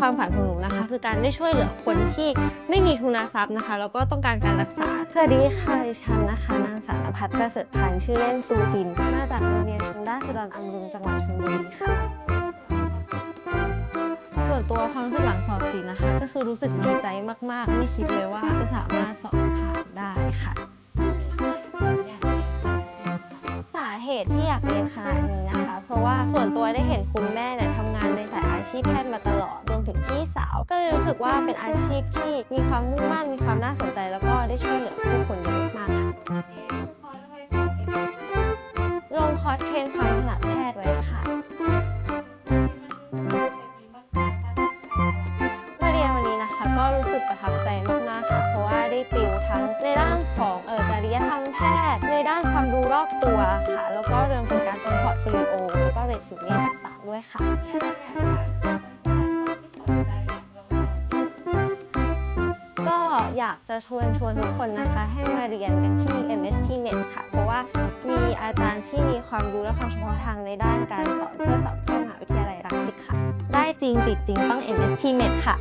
ความฝันของหนูนะคะ คือการได้ช่วยเหลือคนที่ไม่มีทุนทรัพย์นะคะ แล้วก็ต้องการการรักษาสวัสดีค่ะดิฉันนะคะนางสาวพัฒน์ประเสริฐพันธ์ชื่อเล่นซูจินมาจากโรงเรียนชนด้าสุดรอำรุงจังหวัดชลบุรีค่ะส่วนตัวความรู้สึกหลังสอบติดนะคะ ก็คือรู้สึกดีใจมากๆ ไม่คิดเลยว่าจะสามารถสอบผ่านได้ค่ะสาเหตุที่อยากเรียนคณะนี้นะคะ เพราะว่าส่วนตัวได้เห็นคุณแม่เนี่ยทำงานในสายอาชีพแพทย์มาตลอด ก็เลยรู้สึกว่าเป็นอาชีพที่มีความมุ่งมั่นมีความน่าสนใจ แล้วก็ได้ช่วยเหลือผู้คนเยอะมากค่ะลงคอร์สเทรนความถนัดแพทย์ไว้ค่ะมาเรียนวันนี้นะคะ ก็รู้สึกประทับใจมากๆค่ะ เพราะว่าได้ติวทั้งในด้านของเออจริยธรรมแพทย์ ในด้านความรู้รอบตัวค่ะ แล้วก็เรื่องของการทำพอร์ตโฟลิโอแล้วก็เรซูเม่ต่างๆด้วยค่ะ อยากจะชวนชวนทุกคนนะคะ ให้มาเรียนกันที่ MST Net ค่ะ เพราะว่ามีอาจารย์ที่มีความรู้และความเฉพาะทางในด้านการสอนเพื่อสอบเข้ามหาวิทยาลัยรังสิตค่ะ ได้จริงติดจริงต้อง MST Net ค่ะ